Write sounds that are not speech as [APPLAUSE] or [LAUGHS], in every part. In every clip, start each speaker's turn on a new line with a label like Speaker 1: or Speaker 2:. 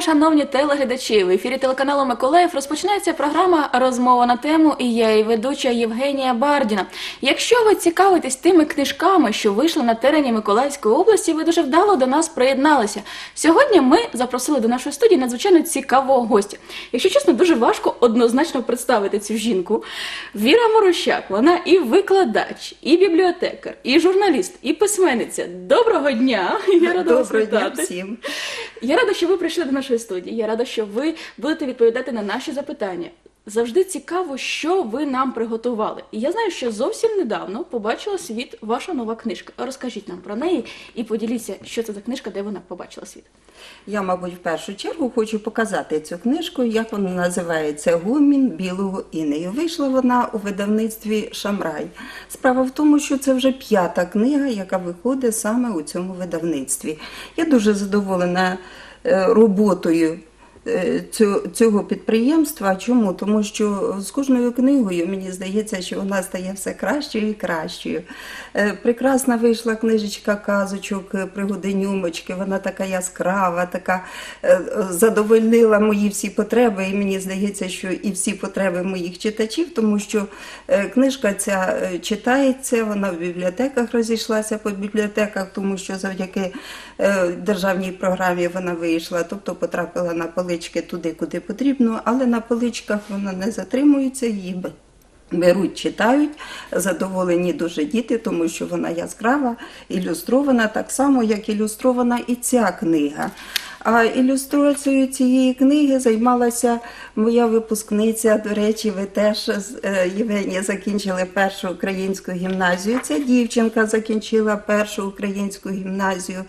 Speaker 1: дня, шановні телеглядачі. В ефірі телеканалу Миколаїв розпочинається програма Розмова на тему і я її ведуча Євгенія Бардіна. Якщо ви цікавитесь тими книжками, що вийшли на терені Миколаївської області, ви дуже вдало до нас приєдналися. Сьогодні ми запросили до нашої студії надзвичайно цікавого гостя. Якщо чесно, дуже важко однозначно представити цю жінку. Віра Морощак, вона і викладач, і бібліотекар, і журналіст, і письменниця. Доброго дня! Я рада вас
Speaker 2: Доброго дня
Speaker 1: вітати.
Speaker 2: всім.
Speaker 1: Я рада, що ви прийшли до нашої студії. Я рада, що ви будете відповідати на наші запитання. Завжди цікаво, що ви нам приготували. І я знаю, що зовсім недавно побачила світ ваша нова книжка. Розкажіть нам про неї і поділіться, що це за книжка, де вона побачила світ.
Speaker 2: Я, мабуть, в першу чергу хочу показати цю книжку, як вона називається Гумін білого інею. Вийшла вона у видавництві Шамрай. Справа в тому, що це вже п'ята книга, яка виходить саме у цьому видавництві. Я дуже задоволена роботою. Е, Цього підприємства. Чому? Тому що з кожною книгою мені здається, що вона стає все кращою і кращою. Е, Прекрасна вийшла книжечка казочок е, пригоди нюмочки. Вона така яскрава, така задовольнила мої всі потреби. І мені здається, що і всі потреби моїх читачів, тому що книжка ця читається, вона в бібліотеках розійшлася по бібліотеках, тому що завдяки державній програмі вона вийшла, тобто потрапила на полички туди, куди потрібно, але на поличках вона не затримується, її беруть, читають, задоволені дуже діти, тому що вона яскрава, ілюстрована, так само, як ілюстрована і ця книга. А ілюстрацією цієї книги займалася моя випускниця. До речі, ви теж е, Євгенія закінчили першу українську гімназію. Ця дівчинка закінчила першу українську гімназію,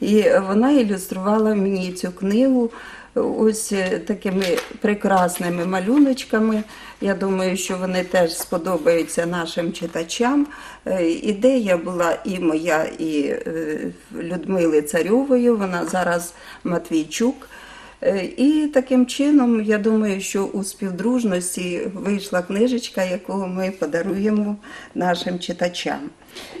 Speaker 2: і вона ілюструвала мені цю книгу ось е, такими прекрасними малюночками. Я думаю, що вони теж сподобаються нашим читачам. Е, Ідея була і моя, і е, Людмили Царьової, вона зараз Матвійчук. І таким чином, я думаю, що у співдружності вийшла книжечка, яку ми подаруємо нашим читачам.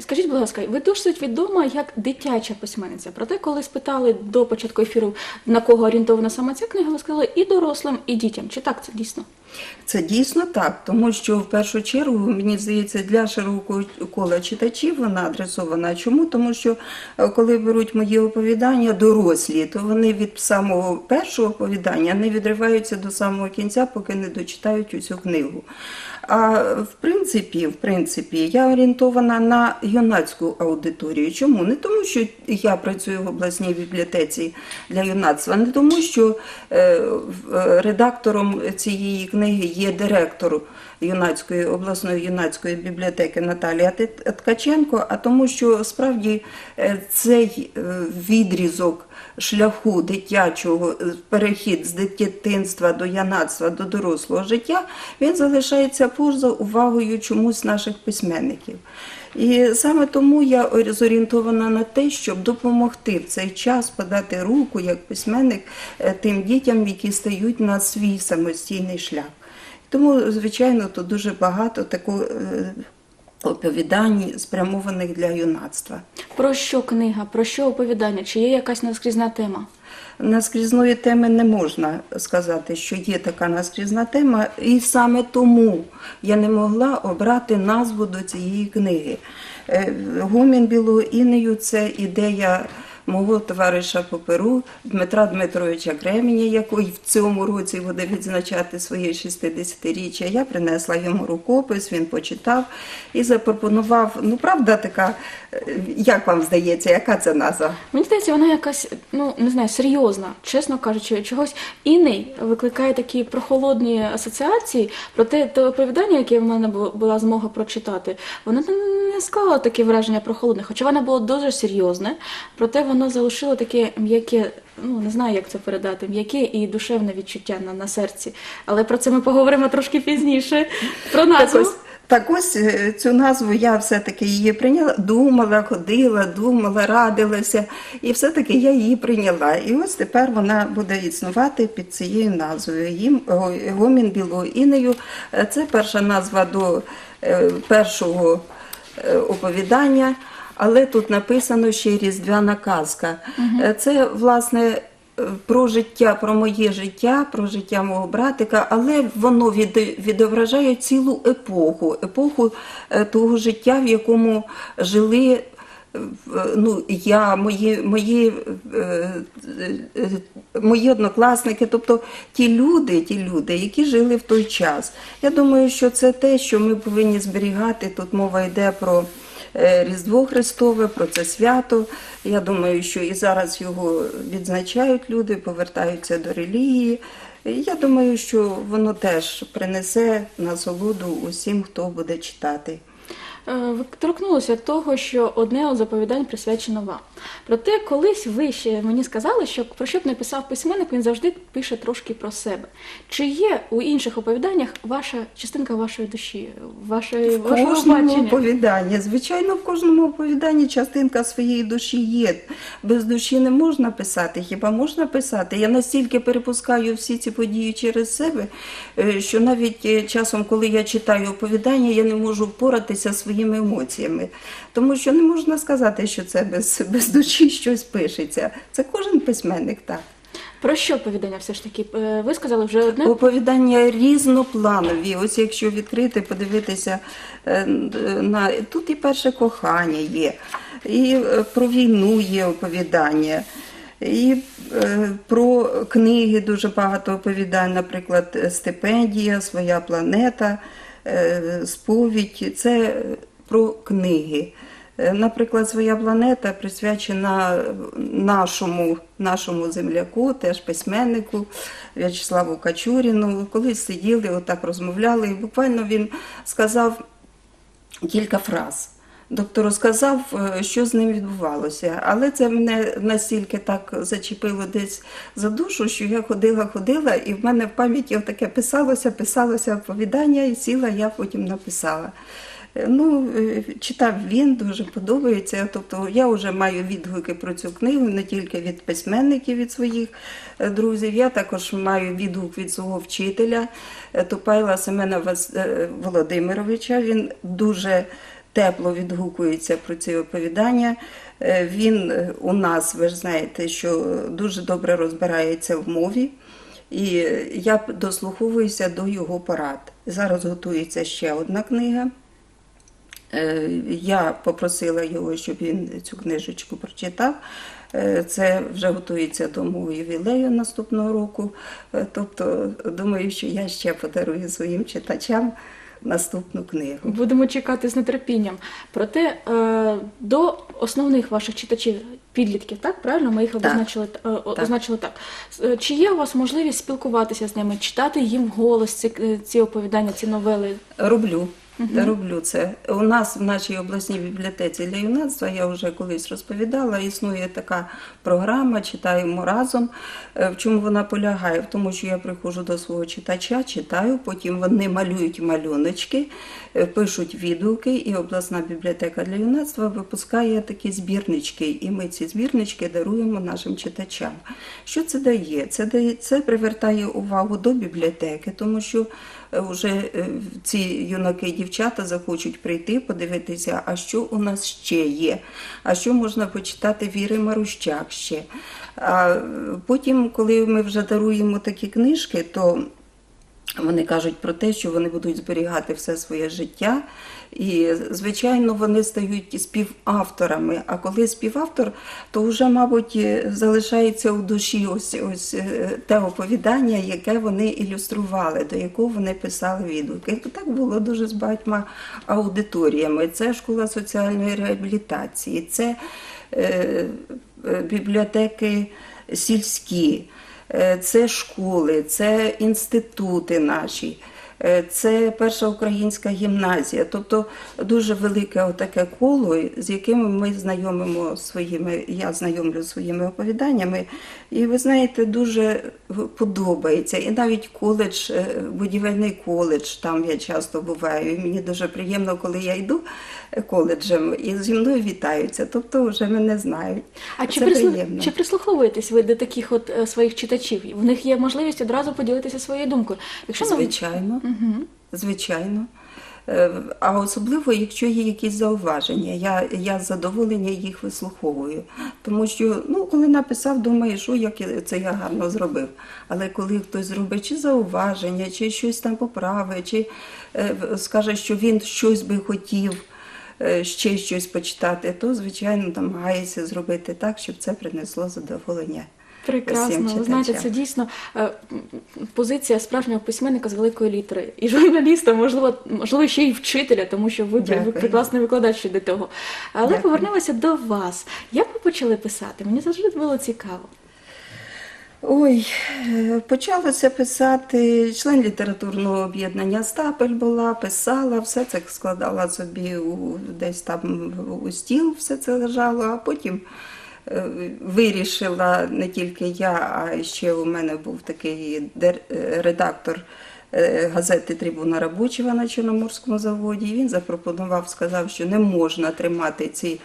Speaker 1: Скажіть, будь ласка, ви досить відома як дитяча письменниця. Проте, коли спитали до початку ефіру, на кого орієнтована саме ця книга, ви сказали і дорослим, і дітям. Чи так це дійсно?
Speaker 2: Це дійсно так, тому що в першу чергу, мені здається, для широкого кола читачів вона адресована. Чому? Тому що е, коли беруть мої оповідання дорослі, то вони від самого першого оповідання не відриваються до самого кінця, поки не дочитають усю книгу. А в принципі, в принципі, я орієнтована на юнацьку аудиторію. Чому? Не тому, що я працюю в обласній бібліотеці для юнацтва, не тому, що е, е, редактором цієї книги є директор юнацької обласної юнацької бібліотеки Наталія Ткаченко, а тому, що справді е, цей відрізок шляху дитячого е, перехід з дитинства до юнацтва до дорослого життя, він залишається поза увагою чомусь наших письменників. І саме тому я зорієнтована на те, щоб допомогти в цей час подати руку як письменник е, тим дітям, які стають на свій самостійний шлях. Тому, звичайно, тут дуже багато такого е, оповідань, спрямованих для юнацтва.
Speaker 1: Про що книга, про що оповідання? Чи є якась наскрізна тема?
Speaker 2: Наскрізної теми не можна сказати, що є така наскрізна тема, і саме тому я не могла обрати назву до цієї книги. Е, Гумін білого інею це ідея мого товариша по Перу Дмитра Дмитровича Кременя, який в цьому році буде відзначати своє 60-річчя. Я принесла йому рукопис, він почитав і запропонував. Ну, правда, така, е, як вам здається, яка це назва?
Speaker 1: Мені здається, вона якась, ну не знаю, серйозна, чесно кажучи, чогось інний викликає такі прохолодні асоціації. Проте те оповідання, яке в мене була змога прочитати, воно не склало таке враження прохолодне, хоча воно було дуже серйозне, проте воно залишило таке м'яке, ну не знаю, як це передати, м'яке і душевне відчуття на, на серці. Але про це ми поговоримо трошки пізніше. Про
Speaker 2: Так
Speaker 1: назву.
Speaker 2: ось, так ось е, цю назву я все-таки її прийняла, думала, ходила, думала, радилася, і все-таки я її прийняла. І ось тепер вона буде існувати під цією назвою. Їм гомін білого інею. Е, Це перша назва до е, першого оповідання. Але тут написано ще різдвяна казка. Е, Це, власне, е, про життя, про моє життя, про життя мого братика, але воно від, відображає цілу епоху, епоху е, того життя, в якому жили. Ну, я, мої, мої, мої однокласники, тобто ті люди, ті люди, які жили в той час. Я думаю, що це те, що ми повинні зберігати. Тут мова йде про Різдво Христове, про це свято. Я думаю, що і зараз його відзначають люди, повертаються до релігії. Я думаю, що воно теж принесе насолоду усім, хто буде читати.
Speaker 1: Е, Ви торкнулися того, що одне з оповідань присвячено вам. Проте колись ви ще мені сказали, що про що б не писав письменник, він завжди пише трошки про себе. Чи є у інших оповіданнях ваша частинка вашої душі, вашої,
Speaker 2: В
Speaker 1: вашого
Speaker 2: кожному
Speaker 1: бачення?
Speaker 2: оповіданні, звичайно, в кожному оповіданні частинка своєї душі є. Без душі не можна писати. Хіба можна писати? Я настільки перепускаю всі ці події через себе, е, що навіть е, часом, коли я читаю оповідання, я не можу впоратися своїми емоціями. Тому що не можна сказати, що це без, без душі щось пишеться. Це кожен письменник так.
Speaker 1: Про що оповідання все ж таки? Е, Ви сказали вже одне.
Speaker 2: Оповідання різнопланові. Ось якщо відкрити, подивитися е, на тут і перше кохання є, і е, про війну є оповідання, і про книги дуже багато оповідань, наприклад, стипендія, своя планета, сповідь. Це про книги. Е, Наприклад, своя планета присвячена нашому, нашому земляку, теж письменнику В'ячеславу Качуріну. Колись сиділи, отак розмовляли, і буквально він сказав кілька фраз. Доктор розказав, е, що з ним відбувалося. Але це мене настільки так зачепило десь за душу, що я ходила, ходила, і в мене в пам'яті таке писалося, писалося оповідання, і сіла, я потім написала. Е, Ну, е, читав він, дуже подобається. Тобто я вже маю відгуки про цю книгу не тільки від письменників, від своїх е, друзів. Я також маю відгук від свого вчителя Тупайла Семена Володимировича. Він дуже тепло відгукується про ці оповідання. Він у нас, ви ж знаєте, що дуже добре розбирається в мові. І я дослуховуюся до його порад. Зараз готується ще одна книга. Е, Я попросила його, щоб він цю книжечку прочитав. Е, Це вже готується до мого ювілею наступного року. Е, Тобто, думаю, що я ще подарую своїм читачам наступну книгу.
Speaker 1: Будемо чекати з нетерпінням. Проте до основних ваших читачів, підлітків, так правильно? Ми їх обозначили е,
Speaker 2: Так.
Speaker 1: означили так. Чи є у вас можливість спілкуватися з ними, читати їм голос ці, ці оповідання, ці новели?
Speaker 2: Роблю. Роблю це. У нас в нашій обласній бібліотеці для юнацтва, я вже колись розповідала, існує така програма Читаємо разом. Е, В чому вона полягає? В тому, що я приходжу до свого читача, читаю, потім вони малюють малюночки, е, пишуть відгуки, і обласна бібліотека для юнацтва випускає такі збірнички. І ми ці збірнички даруємо нашим читачам. Що це дає? Це дає це привертає увагу до бібліотеки, тому що вже е, ці юнаки і дівчата захочуть прийти, подивитися, а що у нас ще є, а що можна почитати Віри Марущак ще. А е, потім, коли ми вже даруємо такі книжки, то вони кажуть про те, що вони будуть зберігати все своє життя. І, звичайно, вони стають співавторами. А коли співавтор, то вже, мабуть, залишається у душі ось ось е, те оповідання, яке вони ілюстрували, до якого вони писали відгуки. Так було дуже з багатьма аудиторіями. Це школа соціальної реабілітації, це е, е, бібліотеки сільські. Е, Це школи, це інститути наші, це перша українська гімназія. Тобто дуже велике отаке коло, з якими ми знайомимо своїми, я знайомлю своїми оповіданнями. І ви знаєте, дуже подобається. І навіть коледж, е, будівельний коледж, там я часто буваю. І мені дуже приємно, коли я йду е, коледжем і зі мною вітаються. Тобто вже мене знають.
Speaker 1: А чи,
Speaker 2: Це
Speaker 1: прислу-
Speaker 2: приємно.
Speaker 1: чи прислуховуєтесь ви до таких от е, своїх читачів? В них є можливість одразу поділитися своєю думкою. Якщо ми-
Speaker 2: Звичайно.
Speaker 1: Мгм.
Speaker 2: Звичайно. Е, А особливо, якщо є якісь зауваження, я, я з задоволення їх вислуховую. Тому що, ну, коли написав, думаєш, що як це я гарно зробив. Але коли хтось зробить чи зауваження, чи щось там поправить, чи е, скаже, що він щось би хотів е, ще щось почитати, то, звичайно, намагається зробити так, щоб це принесло задоволення.
Speaker 1: Прекрасно, ви знаєте, це дійсно е, позиція справжнього письменника з великої літери. І журналіста, можливо, можливо, ще й вчителя, тому що ви,
Speaker 2: Дякую.
Speaker 1: прекрасний викладач щодо того. Але
Speaker 2: Дякую.
Speaker 1: повернемося до вас. Як ви почали писати? Мені завжди було цікаво.
Speaker 2: Ой, е, почалося писати член літературного об'єднання Стапель була, писала, все це складала собі у, десь там у стіл, все це лежало, а потім вирішила не тільки я, а ще у мене був такий е, редактор е, газети Трибуна Робочого на Чорноморському заводі. І він запропонував, сказав, що не можна тримати ці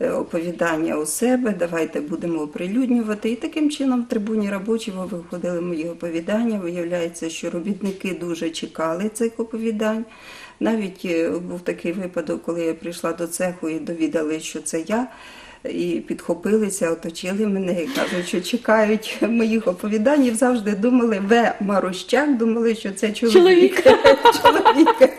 Speaker 2: е, оповідання у себе, давайте будемо оприлюднювати. І таким чином в трибуні робочого виходили мої оповідання. Виявляється, що робітники дуже чекали цих оповідань. Навіть е, був такий випадок, коли я прийшла до цеху і довідали, що це я. І підхопилися, оточили мене і кажуть, що чекають моїх оповідань. І завжди думали, В. Марущак, думали, що це чоловік. [LAUGHS] Чоловік.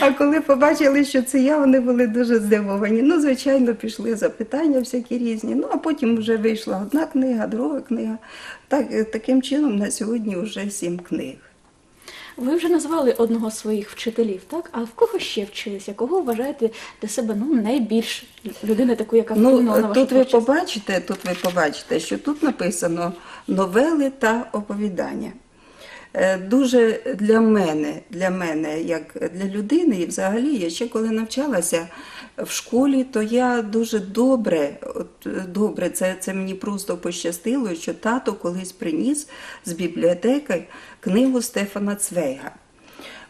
Speaker 2: А коли побачили, що це я, вони були дуже здивовані. Ну, звичайно, пішли запитання всякі різні. Ну, а потім вже вийшла одна книга, друга книга. Так, таким чином на сьогодні вже сім книг.
Speaker 1: Ви вже назвали одного з своїх вчителів, так? А в кого ще вчилися? Кого вважаєте для себе ну, найбільш людину таку, яка вплинула на
Speaker 2: Ну,
Speaker 1: вашу
Speaker 2: тут ви
Speaker 1: творчість?
Speaker 2: побачите, тут ви побачите, що тут написано новели та оповідання. Е, Дуже для мене, для мене, як для людини, і взагалі, я ще коли навчалася в школі, то я дуже добре, от, добре, це, це мені просто пощастило, що тато колись приніс з бібліотеки книгу Стефана Цвейга.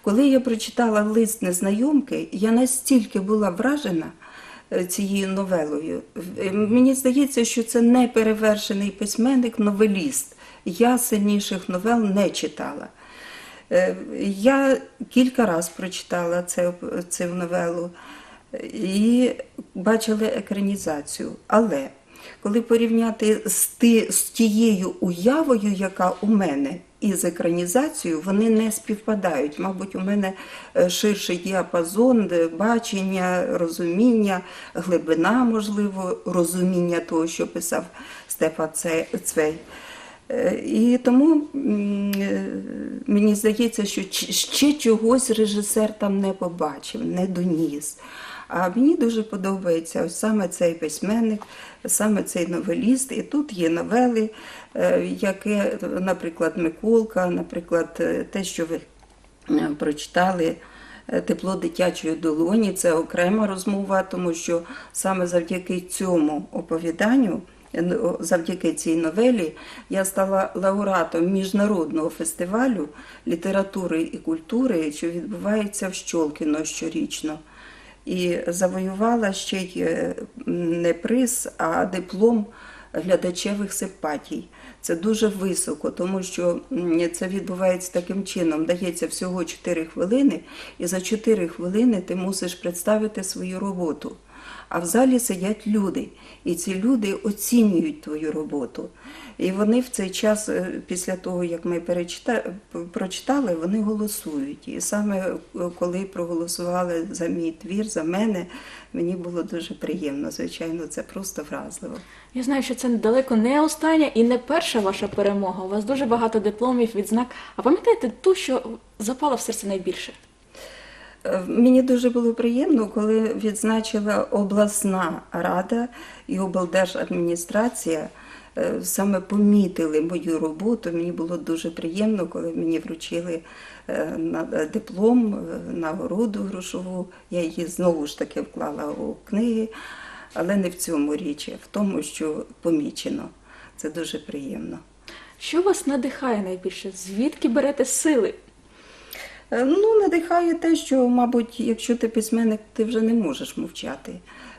Speaker 2: Коли я прочитала лист незнайомки, я настільки була вражена е, цією новелою. Е, Мені здається, що це не перевершений письменник, новеліст. Я сильніших новел не читала. Е, Я кілька разів прочитала це, цю новелу і бачила екранізацію. Але коли порівняти з, ти, з тією уявою, яка у мене, і з екранізацією, вони не співпадають. Мабуть, у мене е, ширший діапазон бачення, розуміння, глибина, можливо, розуміння того, що писав Стефан Цвей. Е, І тому е, мені здається, що ще чогось режисер там не побачив, не доніс. А мені дуже подобається ось саме цей письменник, саме цей новеліст. І тут є новели, е, яке, наприклад, Миколка, наприклад, е, те, що ви е, прочитали. Тепло дитячої долоні це окрема розмова, тому що саме завдяки цьому оповіданню, ну, завдяки цій новелі, я стала лауреатом міжнародного фестивалю літератури і культури, що відбувається в Щолкіно щорічно. І завоювала ще й е, не приз, а диплом глядачевих симпатій. Це дуже високо, тому що це відбувається таким чином. Дається всього 4 хвилини, і за 4 хвилини ти мусиш представити свою роботу. А в залі сидять люди, і ці люди оцінюють твою роботу. І вони в цей час, е, після того, як ми прочитали, вони голосують. І саме е, коли проголосували за мій твір, за мене, мені було дуже приємно. Звичайно, це просто вразливо.
Speaker 1: Я знаю, що це далеко не остання і не перша ваша перемога. У вас дуже багато дипломів, відзнак. А пам'ятаєте ту, що запала в серце найбільше?
Speaker 2: Е, Мені дуже було приємно, коли відзначила обласна рада і облдержадміністрація. е, Саме помітили мою роботу. Мені було дуже приємно, коли мені вручили е, диплом, нагороду грошову. Я її знову ж таки вклала у книги, але не в цьому річ, в тому, що помічено. Це дуже приємно.
Speaker 1: Що вас надихає найбільше? Звідки берете сили?
Speaker 2: Е, Ну, надихає те, що, мабуть, якщо ти письменник, ти вже не можеш мовчати.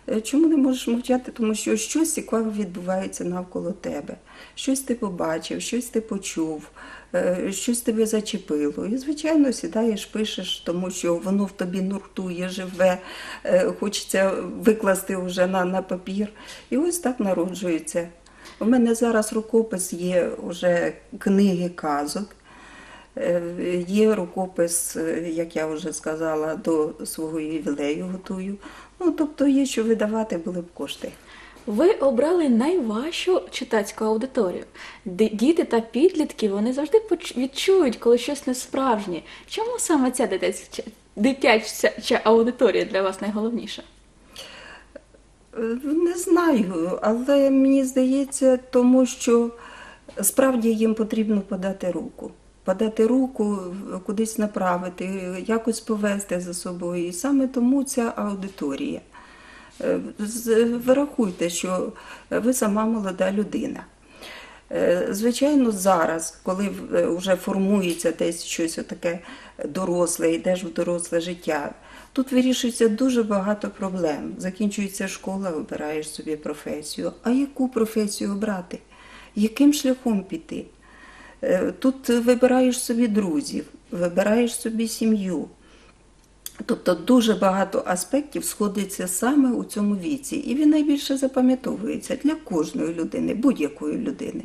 Speaker 2: Е, Чому не можеш мовчати? Тому що щось цікаве відбувається навколо тебе. Щось ти побачив, щось ти почув, е, щось тебе зачепило. І, звичайно, сідаєш, пишеш, тому що воно в тобі нуртує, живе, хочеться викласти вже на, на папір. І ось так народжується. У мене зараз рукопис є вже книги казок. Е, Є рукопис, е, як я вже сказала, до свого ювілею готую. Ну, тобто є що видавати були б кошти.
Speaker 1: Ви обрали найважчу читацьку аудиторію. Діти та підлітки вони завжди відчують, коли щось не справжнє. Чому саме ця дитяча, дитяча аудиторія для вас найголовніша?
Speaker 2: Е, Не знаю, але мені здається, тому що справді їм потрібно подати руку. Подати руку, кудись направити, якось повести за собою. І саме тому ця аудиторія. Е, з- Ви рахуйте, що ви сама молода людина. Е, Звичайно, зараз, коли вже формується десь щось таке доросле, йдеш в доросле життя, тут вирішується дуже багато проблем. Закінчується школа, обираєш собі професію. А яку професію обрати? Яким шляхом піти? Е, Тут вибираєш собі друзів, вибираєш собі сім'ю. Тобто дуже багато аспектів сходиться саме у цьому віці, і він найбільше запам'ятовується для кожної людини, будь-якої людини.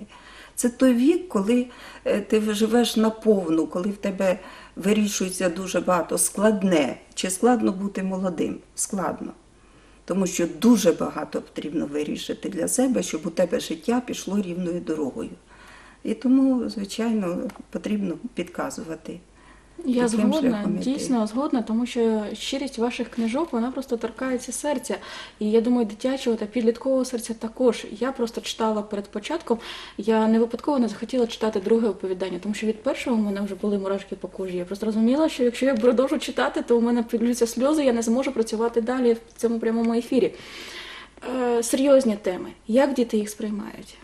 Speaker 2: Це той вік, коли е, ти живеш наповну, коли в тебе вирішується дуже багато складне. Чи складно бути молодим? Складно. Тому що дуже багато потрібно вирішити для себе, щоб у тебе життя пішло рівною дорогою. І тому, звичайно, потрібно підказувати.
Speaker 1: Я згодна, дійсно згодна, тому що щирість ваших книжок вона просто торкається серця. І я думаю, дитячого та підліткового серця також. Я просто читала перед початком. Я не випадково не захотіла читати друге оповідання, тому що від першого у мене вже були мурашки по кожі. Я просто розуміла, що якщо я продовжу читати, то у мене підлються сльози, я не зможу працювати далі в цьому прямому ефірі. Е, серйозні теми. Як діти їх сприймають?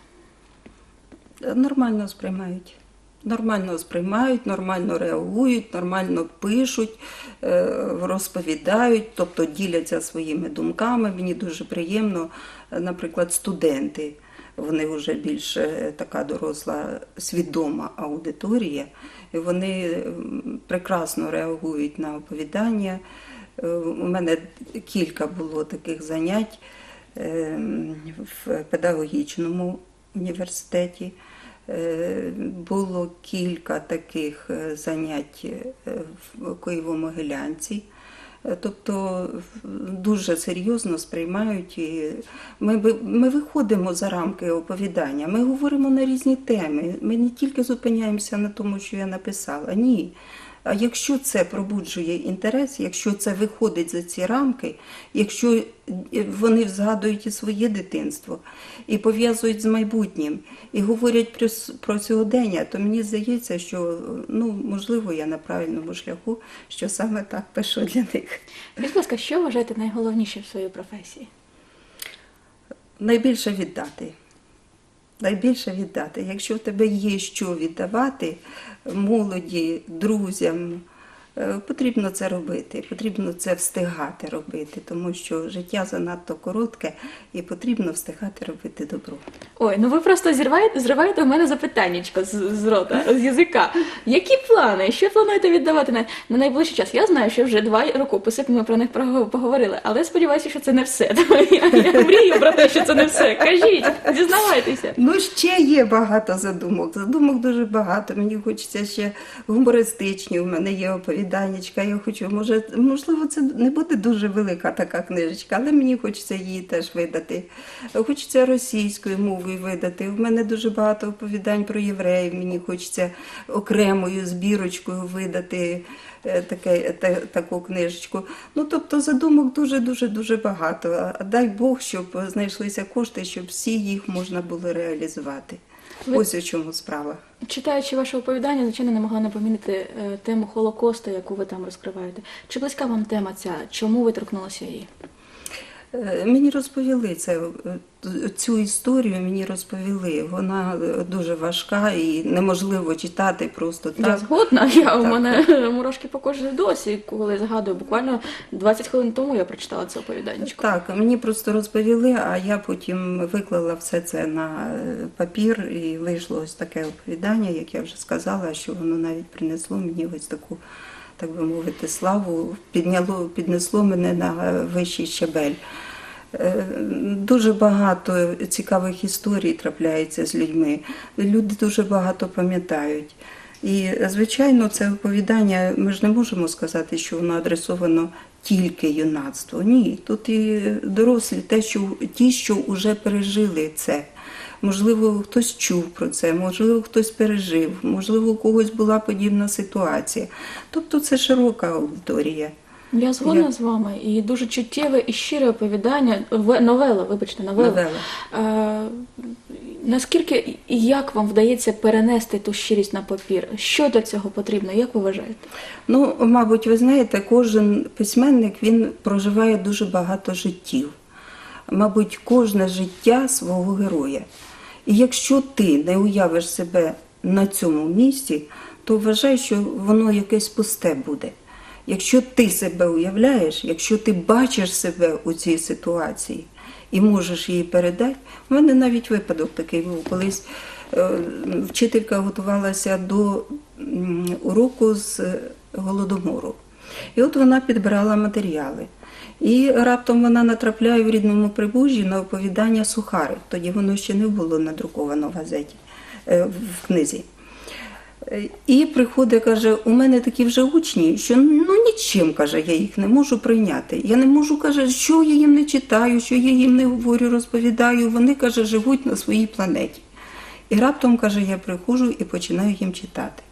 Speaker 2: Нормально сприймають. Нормально сприймають, нормально реагують, нормально пишуть, е, розповідають, тобто діляться своїми думками. Мені дуже приємно, е, наприклад, студенти. Вони вже більш е, така доросла, свідома аудиторія. Вони прекрасно реагують на оповідання. У мене кілька було таких занять в педагогічному університеті. Е, Було кілька таких е, занять е, в Києво-Могилянці. Тобто дуже серйозно сприймають. І ми, ми виходимо за рамки оповідання, ми говоримо на різні теми. Ми не тільки зупиняємося на тому, що я написала. Ні. А якщо це пробуджує інтерес, якщо це виходить за ці рамки, якщо е, вони згадують і своє дитинство, і пов'язують з майбутнім, і говорять про, про сьогодення, то мені здається, що ну, можливо я на правильному шляху, що саме так пишу для них.
Speaker 1: Будь ласка, що вважаєте найголовніше в своїй професії?
Speaker 2: Найбільше віддати. Найбільше віддати. Якщо в тебе є що віддавати молоді, друзям, потрібно це робити, потрібно це встигати робити, тому що життя занадто коротке і потрібно встигати робити добро.
Speaker 1: Ой, ну ви просто зірваєте, зриваєте у мене запитаннячко з, з рота, з язика. Які плани? Що плануєте віддавати на, на найближчий час? Я знаю, що вже два рукописи, ми про них поговорили, але сподіваюся, що це не все. [LAUGHS] Я, я мрію про те, що це не все. Кажіть, зізнавайтеся.
Speaker 2: Ну, ще є багато задумок. Задумок дуже багато. Мені хочеться ще гумористичні. У мене є оповіданнячка. Я хочу, може, можливо, це не буде дуже велика така книжечка, але мені хочеться її теж видати. Хочеться російською мовою видати. У мене дуже багато оповідань про євреїв. Мені хочеться окремою збірочкою видати. е, Таке, та, таку книжечку. Ну, тобто задумок дуже, дуже, дуже багато. Дай Бог, щоб знайшлися кошти, щоб всі їх можна було реалізувати.
Speaker 1: Ви-
Speaker 2: Ось у чому справа.
Speaker 1: Читаючи ваше оповідання, звичайно, не могла не помітити е, тему Холокосту, яку ви там розкриваєте. Чи близька вам тема ця? Чому ви торкнулися її?
Speaker 2: Е, Мені розповіли це, е, цю історію мені розповіли. Вона е, дуже важка і неможливо читати просто
Speaker 1: Я
Speaker 2: так.
Speaker 1: згодна, я у мене мурашки по кожі досі, коли згадую, буквально 20 хвилин тому я прочитала це оповіданнячко.
Speaker 2: Так, мені просто розповіли, а я потім виклала все це на папір і вийшло ось таке оповідання, як я вже сказала, що воно навіть принесло мені ось таку, так би мовити, славу, підняло, піднесло мене на вищий щабель. Е, Дуже багато цікавих історій трапляється з людьми. Люди дуже багато пам'ятають. І, звичайно, це оповідання, ми ж не можемо сказати, що воно адресовано тільки юнацтву. Ні, тут і дорослі, те, що, ті, що вже пережили це. Можливо, хтось чув про це, можливо, хтось пережив, можливо, у когось була подібна ситуація. Тобто це широка аудиторія.
Speaker 1: Я згодна
Speaker 2: Я-
Speaker 1: з вами. І дуже чуттєве і щире оповідання, новела, вибачте, новела.
Speaker 2: Новела.
Speaker 1: Е, наскільки і як вам вдається перенести ту щирість на папір? Що для цього потрібно? Як ви вважаєте?
Speaker 2: Ну, мабуть, ви знаєте, кожен письменник він проживає дуже багато життів. Мабуть, кожне життя свого героя. І якщо ти не уявиш себе на цьому місці, то вважай, що воно якесь пусте буде. Якщо ти себе уявляєш, якщо ти бачиш себе у цій ситуації і можеш її передати, у мене навіть випадок такий був колись. е, Вчителька готувалася до уроку з е, голодомору. І от вона підбирала матеріали. І раптом вона натрапляє в рідному прибужжі на оповідання Сухари. Тоді воно ще не було надруковано в газеті, е, в книзі. Е, І приходить, каже, у мене такі вже учні, що ну нічим, каже, я їх не можу прийняти. Я не можу, каже, що я їм не читаю, що я їм не говорю, розповідаю. Вони, каже, живуть на своїй планеті. І раптом, каже, я приходжу і починаю їм читати.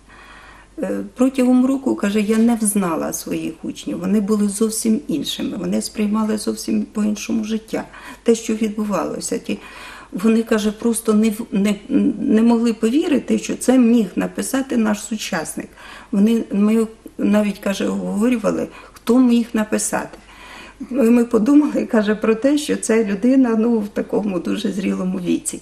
Speaker 2: Е, Протягом року, каже, я не взнала своїх учнів. Вони були зовсім іншими. Вони сприймали зовсім по-іншому життя. Те, що відбувалося. Ті, вони, каже, просто не, не, не могли повірити, що це міг написати наш сучасник. Вони, ми навіть, каже, обговорювали, хто міг написати. Ми подумали, каже, про те, що це людина ну, в такому дуже зрілому віці.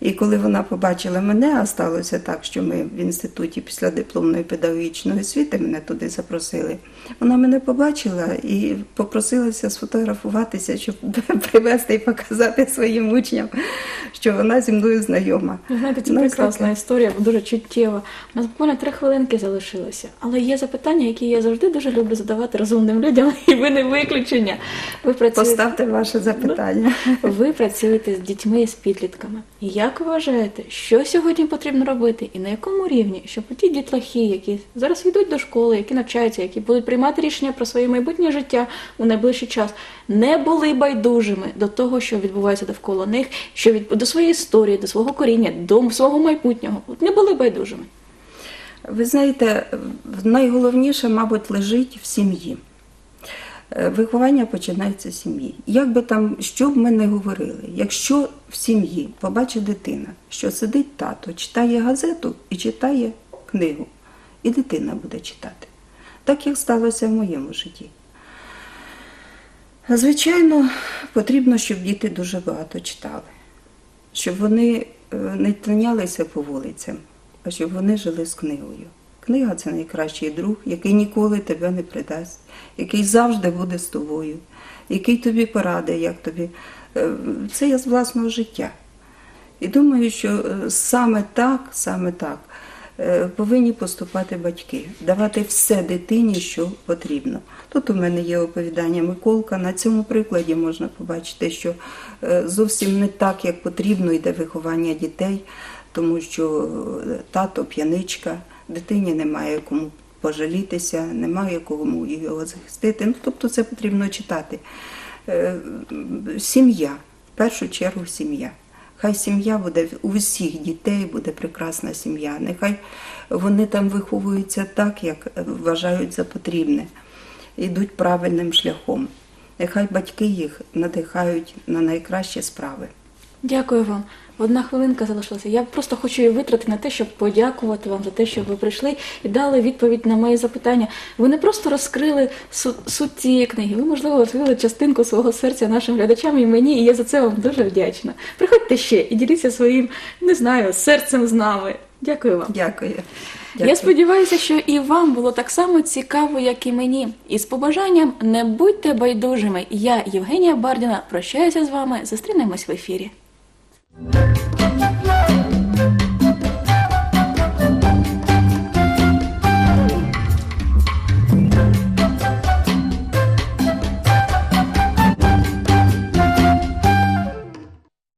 Speaker 2: І коли вона побачила мене, а сталося так, що ми в інституті після дипломної педагогічної освіти мене туди запросили. Вона мене побачила і попросилася сфотографуватися, щоб [LAUGHS] привезти і показати своїм учням, що вона зі мною знайома.
Speaker 1: Ви знаєте, це
Speaker 2: Ну,
Speaker 1: прекрасна історія, дуже чуттєва. У нас буквально три хвилинки залишилося. Але є запитання, які я завжди дуже люблю задавати розумним людям, [LAUGHS] і ви не виключення. Ви працюєте,
Speaker 2: Поставте ваше запитання.
Speaker 1: ви працюєте з дітьми і з підлітками. Як ви вважаєте, що сьогодні потрібно робити і на якому рівні, щоб ті дітлахи, які зараз йдуть до школи, які навчаються, які будуть приймати рішення про своє майбутнє життя у найближчий час, не були байдужими до того, що відбувається довкола них, що від до своєї історії, до свого коріння, до свого майбутнього, не були байдужими.
Speaker 2: Ви знаєте, найголовніше, мабуть, лежить в сім'ї. Е, Виховання починається з сім'ї. Як би там, що б ми не говорили, якщо в сім'ї побачить дитина, що сидить тато, читає газету і читає книгу, і дитина буде читати. Так як сталося в моєму житті. Звичайно, потрібно, щоб діти дуже багато читали, щоб вони е, не тинялися по вулицям, а щоб вони жили з книгою. Книга це найкращий друг, який ніколи тебе не придасть, який завжди буде з тобою, який тобі порадить, як тобі. Е, Це я з власного життя. І думаю, що е, саме так, саме так е, повинні поступати батьки, давати все дитині, що потрібно. Тут у мене є оповідання Миколка. На цьому прикладі можна побачити, що зовсім не так, як потрібно йде виховання дітей, тому що тато п'яничка, дитині немає кому пожалітися, немає кому його захистити. Ну, тобто це потрібно читати. Е, Сім'я, в першу чергу сім'я. Хай сім'я буде у всіх дітей буде прекрасна сім'я. Нехай вони там виховуються так, як вважають за потрібне, йдуть правильним шляхом. Нехай батьки їх надихають на найкращі справи.
Speaker 1: Дякую вам. Одна хвилинка залишилася. Я просто хочу її витрати на те, щоб подякувати вам за те, що ви прийшли і дали відповідь на мої запитання. Ви не просто розкрили су- суть цієї книги, ви, можливо, відкрили частинку свого серця нашим глядачам і мені, і я за це вам дуже вдячна. Приходьте ще і діліться своїм, не знаю, серцем з нами. Дякую вам.
Speaker 2: Дякую.
Speaker 1: Я сподіваюся, що і вам було так само цікаво, як і мені. І з побажанням не будьте байдужими. Я, Євгенія Бардіна, прощаюся з вами. Зустрінемось в ефірі. Thank you.